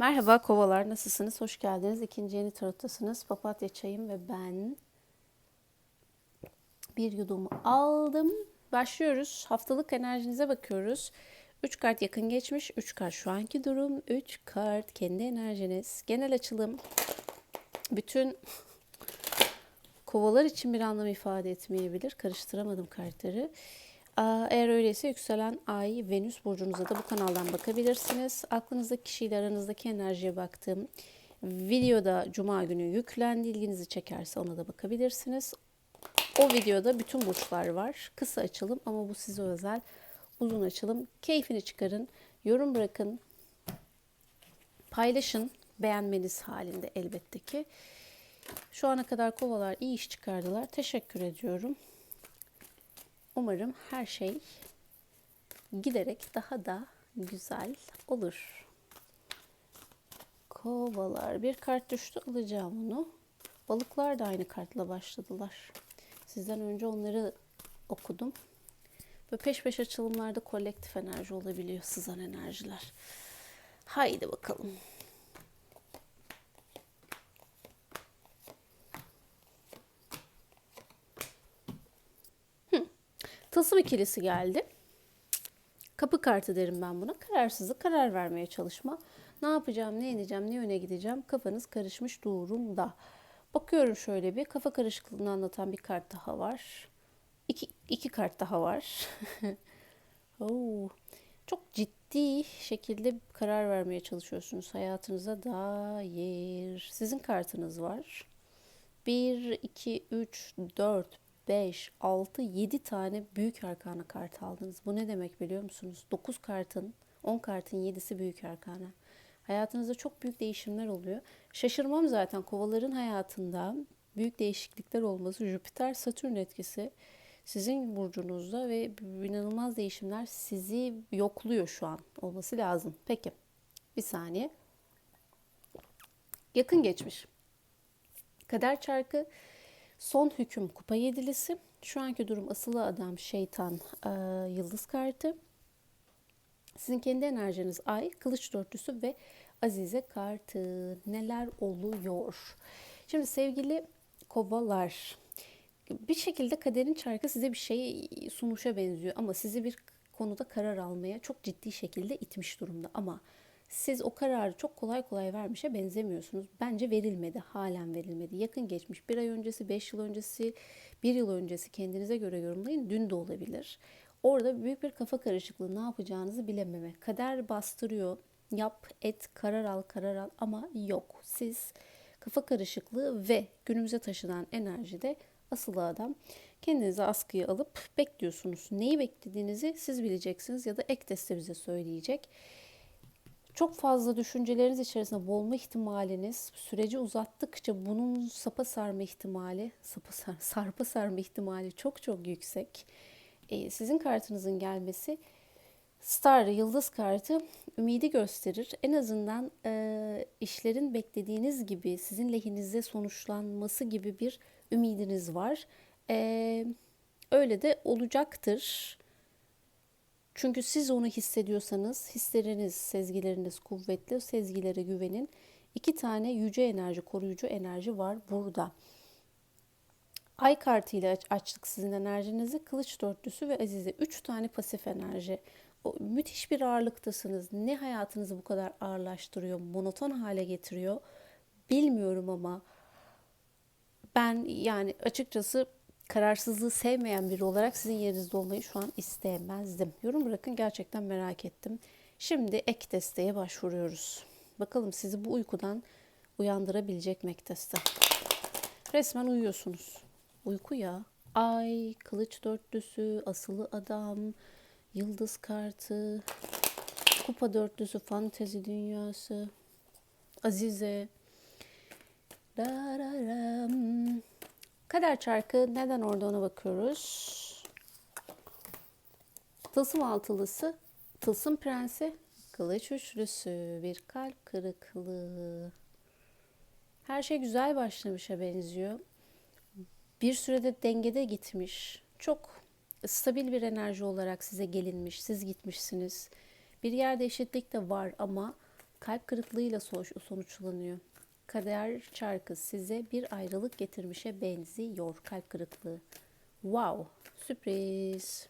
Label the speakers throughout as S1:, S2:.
S1: Merhaba kovalar nasılsınız? Hoş geldiniz. İkinci yeni tarottasınız. Papatya çayım ve ben bir yudum aldım. Başlıyoruz. Haftalık enerjinize bakıyoruz. 3 kart yakın geçmiş, 3 kart şu anki durum, 3 kart kendi enerjiniz. Genel açılım bütün kovalar için bir anlam ifade etmeyebilir. Karıştıramadım kartları. Eğer öyleyse yükselen ay Venüs burcunuza da bu kanaldan bakabilirsiniz. Aklınızdaki kişiyle aranızdaki enerjiye baktım. Videoda cuma günü yüklendi. İlginizi çekerse ona da bakabilirsiniz. O videoda bütün burçlar var. Kısa açılım ama bu size özel. Uzun açılım. Keyfini çıkarın. Yorum bırakın. Paylaşın. Beğenmeniz halinde elbette ki. Şu ana kadar kovalar iyi iş çıkardılar. Teşekkür ediyorum. Umarım her şey giderek daha da güzel olur. Kovalar bir kart düştü alacağım onu. Balıklar da aynı kartla başladılar. Sizden önce onları okudum. Ve peş peşe açılımlarda kolektif enerji olabiliyor, sızan enerjiler. Haydi bakalım. Tılsım ikilisi geldi. Kapı kartı derim ben buna. Kararsızlık, karar vermeye çalışma. Ne yapacağım, ne edeceğim, ne yöne gideceğim kafanız karışmış durumda. Bakıyorum şöyle bir kafa karışıklığını anlatan bir kart daha var. İki, iki kart daha var. Oo, çok ciddi şekilde karar vermeye çalışıyorsunuz hayatınıza dair. Sizin kartınız var. 1, 2, 3, 4, 5, 6, 7 tane büyük arkana kart aldınız. Bu ne demek biliyor musunuz? 9 kartın, 10 kartın 7'si büyük arkana. Hayatınızda çok büyük değişimler oluyor. Şaşırmam zaten kovaların hayatında büyük değişiklikler olması Jüpiter Satürn etkisi sizin burcunuzda ve inanılmaz değişimler sizi yokluyor şu an olması lazım. Peki bir saniye. Yakın geçmiş. Kader çarkı Son hüküm kupa yedilisi. Şu anki durum asılı adam, şeytan, e, yıldız kartı. Sizin kendi enerjiniz ay, kılıç dörtlüsü ve azize kartı. Neler oluyor? Şimdi sevgili kovalar, bir şekilde kaderin çarkı size bir şey sunuşa benziyor ama sizi bir konuda karar almaya çok ciddi şekilde itmiş durumda. Ama siz o kararı çok kolay kolay vermişe benzemiyorsunuz. Bence verilmedi, halen verilmedi. Yakın geçmiş, bir ay öncesi, beş yıl öncesi, bir yıl öncesi kendinize göre yorumlayın. Dün de olabilir. Orada büyük bir kafa karışıklığı, ne yapacağınızı bilememe. Kader bastırıyor, yap, et, karar al, karar al ama yok. Siz kafa karışıklığı ve günümüze taşınan enerjide asıl adam kendinizi askıya alıp bekliyorsunuz. Neyi beklediğinizi siz bileceksiniz ya da ek deste bize söyleyecek çok fazla düşünceleriniz içerisinde boğulma ihtimaliniz süreci uzattıkça bunun sapa sarma ihtimali, sapa sar, sarpa sarma ihtimali çok çok yüksek. Ee, sizin kartınızın gelmesi Star, yıldız kartı ümidi gösterir. En azından e, işlerin beklediğiniz gibi sizin lehinize sonuçlanması gibi bir ümidiniz var. E, öyle de olacaktır. Çünkü siz onu hissediyorsanız hisleriniz, sezgileriniz kuvvetli. Sezgilere güvenin. İki tane yüce enerji, koruyucu enerji var burada. Ay kartı ile açtık sizin enerjinizi. Kılıç dörtlüsü ve Azize. Üç tane pasif enerji. O, müthiş bir ağırlıktasınız. Ne hayatınızı bu kadar ağırlaştırıyor, monoton hale getiriyor bilmiyorum ama ben yani açıkçası kararsızlığı sevmeyen biri olarak sizin yerinizde olmayı şu an istemezdim. Yorum bırakın gerçekten merak ettim. Şimdi ek desteğe başvuruyoruz. Bakalım sizi bu uykudan uyandırabilecek mi ek deste? Resmen uyuyorsunuz. Uyku ya. Ay, kılıç dörtlüsü, asılı adam, yıldız kartı, kupa dörtlüsü, fantezi dünyası, azize. Dararam. Kader çarkı neden orada ona bakıyoruz. Tılsım altılısı, tılsım prensi, kılıç üçlüsü, bir kalp kırıklığı. Her şey güzel başlamışa benziyor. Bir sürede dengede gitmiş. Çok stabil bir enerji olarak size gelinmiş. Siz gitmişsiniz. Bir yerde eşitlik de var ama kalp kırıklığıyla sonuçlanıyor. Kader çarkı size bir ayrılık getirmişe benziyor kalp kırıklığı. Wow, sürpriz.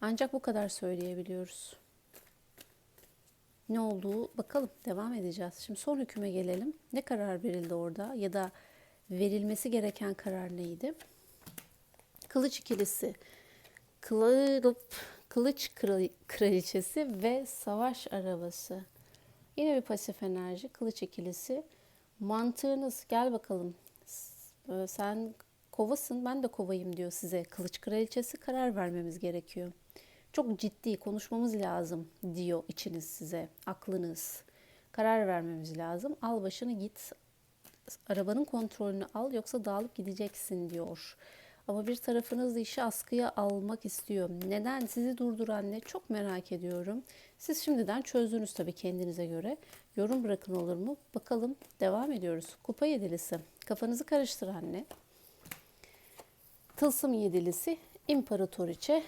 S1: Ancak bu kadar söyleyebiliyoruz. Ne olduğu bakalım devam edeceğiz. Şimdi son hüküme gelelim. Ne karar verildi orada ya da verilmesi gereken karar neydi? Kılıç ikilisi. Kılıp, kılıç kraliçesi ve savaş arabası. Yine bir pasif enerji. Kılıç ikilisi. Mantığınız gel bakalım. Sen kovasın ben de kovayım diyor size. Kılıç kraliçesi karar vermemiz gerekiyor. Çok ciddi konuşmamız lazım diyor içiniz size. Aklınız. Karar vermemiz lazım. Al başını git. Arabanın kontrolünü al yoksa dağılıp gideceksin diyor. Ama bir tarafınız işi askıya almak istiyor. Neden sizi durduran ne? Çok merak ediyorum. Siz şimdiden çözdünüz tabii kendinize göre. Yorum bırakın olur mu? Bakalım devam ediyoruz. Kupa yedilisi. Kafanızı karıştıran ne? Tılsım yedilisi, imparatoriçe,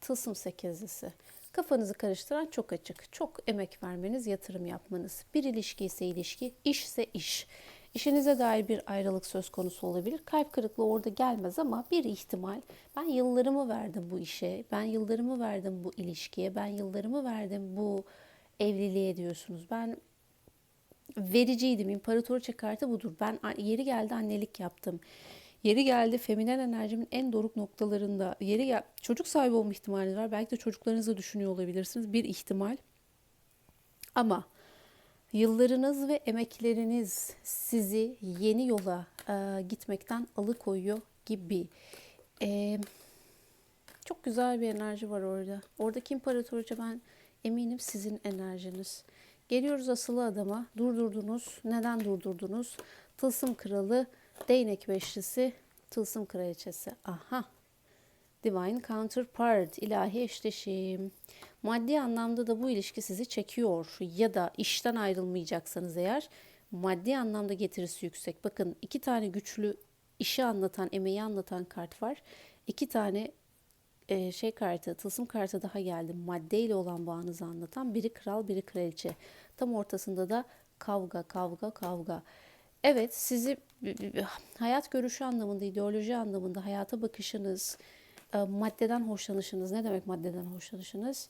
S1: tılsım sekizlisi. Kafanızı karıştıran çok açık. Çok emek vermeniz, yatırım yapmanız. Bir ilişki ise ilişki, iş ise iş. İşinize dair bir ayrılık söz konusu olabilir. Kalp kırıklığı orada gelmez ama bir ihtimal ben yıllarımı verdim bu işe, ben yıllarımı verdim bu ilişkiye, ben yıllarımı verdim bu evliliğe diyorsunuz. Ben vericiydim. İmparatoriçe kartı budur. Ben yeri geldi annelik yaptım. Yeri geldi feminen enerjimin en doruk noktalarında. Yeri gel çocuk sahibi olma ihtimaliniz var. Belki de çocuklarınızı düşünüyor olabilirsiniz. Bir ihtimal. Ama Yıllarınız ve emekleriniz sizi yeni yola e, gitmekten alıkoyuyor gibi. E, çok güzel bir enerji var orada. Oradaki imparatorca ben eminim sizin enerjiniz. Geliyoruz asılı adama. Durdurdunuz. Neden durdurdunuz? Tılsım kralı, değnek beşlisi, tılsım kraliçesi. Aha. Divine counterpart, ilahi eşleşim. Maddi anlamda da bu ilişki sizi çekiyor ya da işten ayrılmayacaksanız eğer maddi anlamda getirisi yüksek. Bakın iki tane güçlü işi anlatan, emeği anlatan kart var. İki tane e, şey kartı, tılsım kartı daha geldi. Maddeyle olan bağınızı anlatan. Biri kral, biri kraliçe. Tam ortasında da kavga, kavga, kavga. Evet, sizi hayat görüşü anlamında, ideoloji anlamında hayata bakışınız, e, maddeden hoşlanışınız. Ne demek maddeden hoşlanışınız?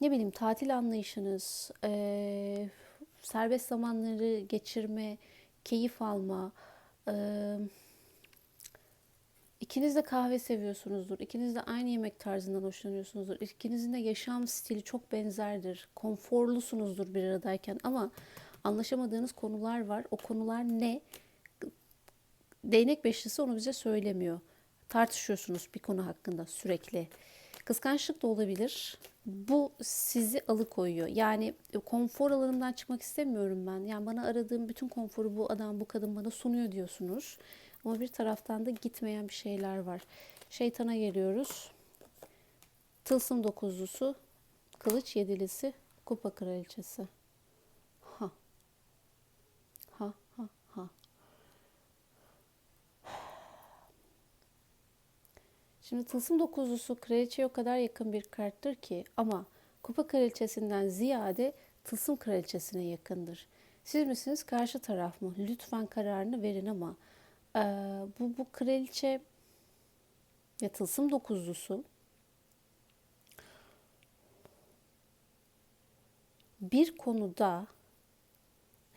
S1: ne bileyim tatil anlayışınız, e, serbest zamanları geçirme, keyif alma, e, ikiniz de kahve seviyorsunuzdur, ikiniz de aynı yemek tarzından hoşlanıyorsunuzdur, ikinizin de yaşam stili çok benzerdir, konforlusunuzdur bir aradayken ama anlaşamadığınız konular var. O konular ne? Değnek beşlisi onu bize söylemiyor. Tartışıyorsunuz bir konu hakkında sürekli. Kıskançlık da olabilir bu sizi alıkoyuyor. Yani konfor alanımdan çıkmak istemiyorum ben. Yani bana aradığım bütün konforu bu adam, bu kadın bana sunuyor diyorsunuz. Ama bir taraftan da gitmeyen bir şeyler var. Şeytana geliyoruz. Tılsım dokuzlusu, kılıç yedilisi, kupa kraliçesi. Ha. Ha ha ha. Şimdi tılsım dokuzlusu kraliçeye o kadar yakın bir karttır ki ama kupa kraliçesinden ziyade tılsım kraliçesine yakındır. Siz misiniz karşı taraf mı? Lütfen kararını verin ama e, bu, bu kraliçe ya tılsım dokuzlusu bir konuda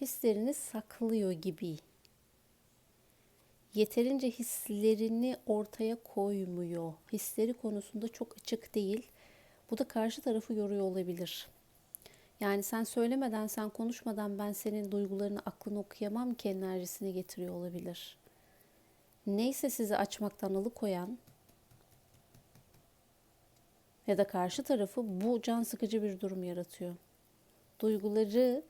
S1: hislerini saklıyor gibi yeterince hislerini ortaya koymuyor. Hisleri konusunda çok açık değil. Bu da karşı tarafı yoruyor olabilir. Yani sen söylemeden, sen konuşmadan ben senin duygularını, aklını okuyamam ki enerjisini getiriyor olabilir. Neyse sizi açmaktan alıkoyan ya da karşı tarafı bu can sıkıcı bir durum yaratıyor. Duyguları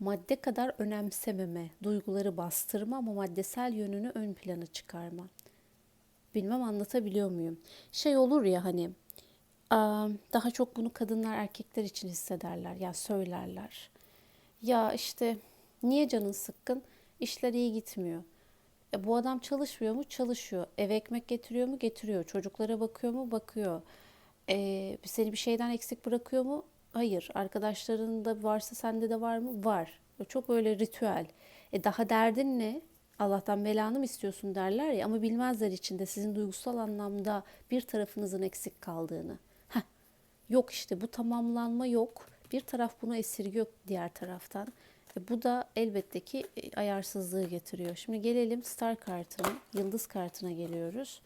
S1: madde kadar önemsememe, duyguları bastırma ama maddesel yönünü ön plana çıkarma. Bilmem anlatabiliyor muyum? Şey olur ya hani daha çok bunu kadınlar erkekler için hissederler ya söylerler. Ya işte niye canın sıkkın? İşler iyi gitmiyor. E, bu adam çalışmıyor mu? Çalışıyor. Ev ekmek getiriyor mu? Getiriyor. Çocuklara bakıyor mu? Bakıyor. E, seni bir şeyden eksik bırakıyor mu? Hayır. Arkadaşlarında varsa sende de var mı? Var. Çok böyle ritüel. E daha derdin ne? Allah'tan belanı mı istiyorsun derler ya ama bilmezler içinde sizin duygusal anlamda bir tarafınızın eksik kaldığını. Heh, yok işte bu tamamlanma yok. Bir taraf bunu esirgiyor diğer taraftan. E bu da elbette ki e, ayarsızlığı getiriyor. Şimdi gelelim star kartına, yıldız kartına geliyoruz.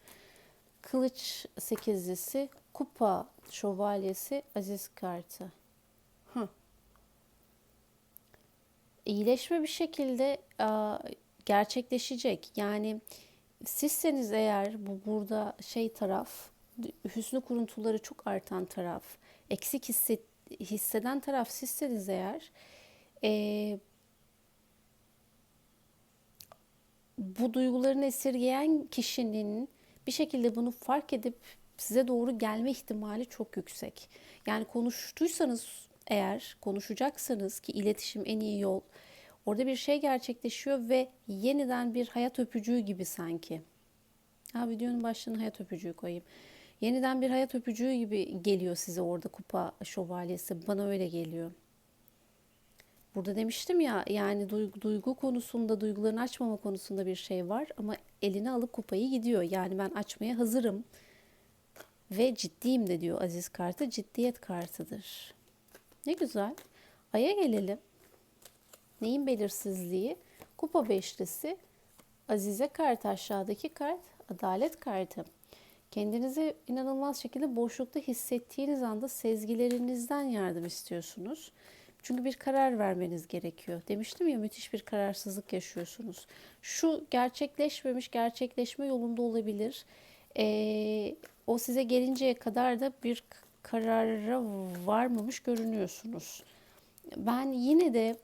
S1: Kılıç sekizlisi, kupa şövalyesi, aziz kartı. İyileşme bir şekilde gerçekleşecek. Yani sizseniz eğer bu burada şey taraf, hüsnü kuruntuları çok artan taraf, eksik hisset, hisseden taraf sizseniz eğer e, bu duygularını esirgeyen kişinin bir şekilde bunu fark edip size doğru gelme ihtimali çok yüksek. Yani konuştuysanız eğer konuşacaksanız ki iletişim en iyi yol orada bir şey gerçekleşiyor ve yeniden bir hayat öpücüğü gibi sanki. Ha videonun başlığına hayat öpücüğü koyayım. Yeniden bir hayat öpücüğü gibi geliyor size orada kupa şövalyesi. Bana öyle geliyor. Burada demiştim ya yani duygu, duygu konusunda, duygularını açmama konusunda bir şey var ama eline alıp kupayı gidiyor. Yani ben açmaya hazırım ve ciddiyim de diyor Aziz kartı. Ciddiyet kartıdır. Ne güzel. Ay'a gelelim. Neyin belirsizliği? Kupa beşlisi. Azize kart aşağıdaki kart. Adalet kartı. Kendinizi inanılmaz şekilde boşlukta hissettiğiniz anda sezgilerinizden yardım istiyorsunuz. Çünkü bir karar vermeniz gerekiyor. Demiştim ya müthiş bir kararsızlık yaşıyorsunuz. Şu gerçekleşmemiş, gerçekleşme yolunda olabilir. Ee, o size gelinceye kadar da bir karara varmamış görünüyorsunuz. Ben yine de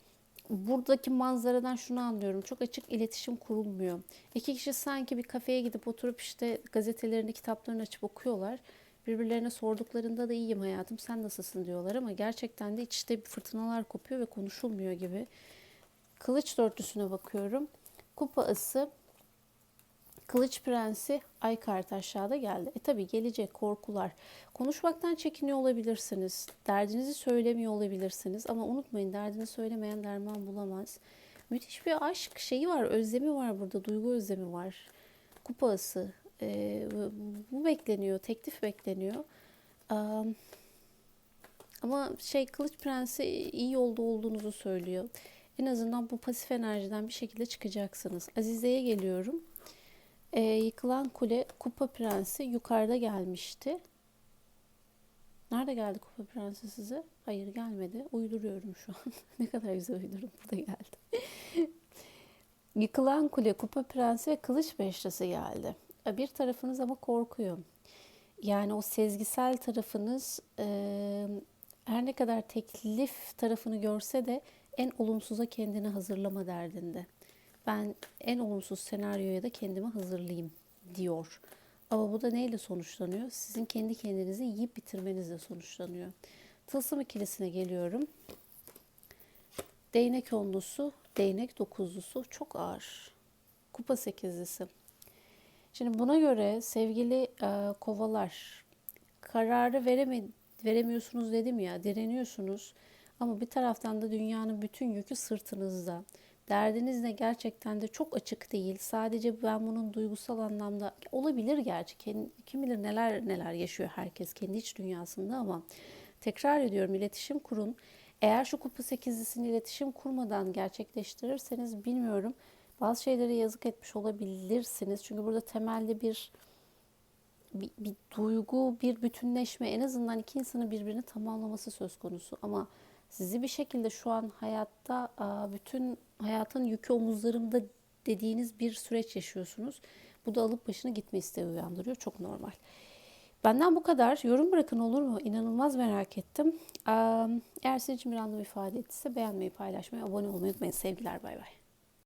S1: buradaki manzaradan şunu anlıyorum. Çok açık iletişim kurulmuyor. İki kişi sanki bir kafeye gidip oturup işte gazetelerini, kitaplarını açıp okuyorlar. Birbirlerine sorduklarında da iyiyim hayatım sen nasılsın diyorlar ama gerçekten de içte fırtınalar kopuyor ve konuşulmuyor gibi. Kılıç dörtlüsüne bakıyorum. Kupa ısı, Kılıç Prensi, Ay kartı aşağıda geldi. E tabi gelecek korkular. Konuşmaktan çekiniyor olabilirsiniz. Derdinizi söylemiyor olabilirsiniz. Ama unutmayın derdini söylemeyen derman bulamaz. Müthiş bir aşk şeyi var, özlemi var burada, duygu özlemi var. Kupası, e, bu bekleniyor, teklif bekleniyor. Um, ama şey Kılıç Prensi iyi yolda olduğunuzu söylüyor. En azından bu pasif enerjiden bir şekilde çıkacaksınız. Azize'ye geliyorum. Ee, yıkılan kule Kupa Prensi yukarıda gelmişti. Nerede geldi Kupa Prensi size? Hayır gelmedi. Uyduruyorum şu an. ne kadar güzel uydururum. Burada geldi. Yıkılan kule Kupa Prensi ve Kılıç Beşlisi geldi. Bir tarafınız ama korkuyor. Yani o sezgisel tarafınız e, her ne kadar teklif tarafını görse de en olumsuza kendini hazırlama derdinde. Ben en olumsuz senaryoya da kendimi hazırlayayım diyor. Ama bu da neyle sonuçlanıyor? Sizin kendi kendinizi yiyip bitirmenizle sonuçlanıyor. Tılsım ikilisine geliyorum. Değnek onlusu, değnek dokuzlusu çok ağır. Kupa sekizlisi. Şimdi buna göre sevgili e, kovalar kararı vereme, veremiyorsunuz dedim ya direniyorsunuz ama bir taraftan da dünyanın bütün yükü sırtınızda. Derdiniz de gerçekten de çok açık değil. Sadece ben bunun duygusal anlamda olabilir gerçi. Kim bilir neler neler yaşıyor herkes kendi iç dünyasında ama tekrar ediyorum iletişim kurun. Eğer şu kupa sekizlisini iletişim kurmadan gerçekleştirirseniz bilmiyorum bazı şeylere yazık etmiş olabilirsiniz. Çünkü burada temelde bir, bir, bir duygu, bir bütünleşme en azından iki insanın birbirini tamamlaması söz konusu. Ama sizi bir şekilde şu an hayatta bütün hayatın yükü omuzlarımda dediğiniz bir süreç yaşıyorsunuz. Bu da alıp başını gitme isteği uyandırıyor. Çok normal. Benden bu kadar. Yorum bırakın olur mu? İnanılmaz merak ettim. Eğer sizin için bir anlam ifade ettiyse beğenmeyi, paylaşmayı, abone olmayı unutmayın. Sevgiler, bay bay.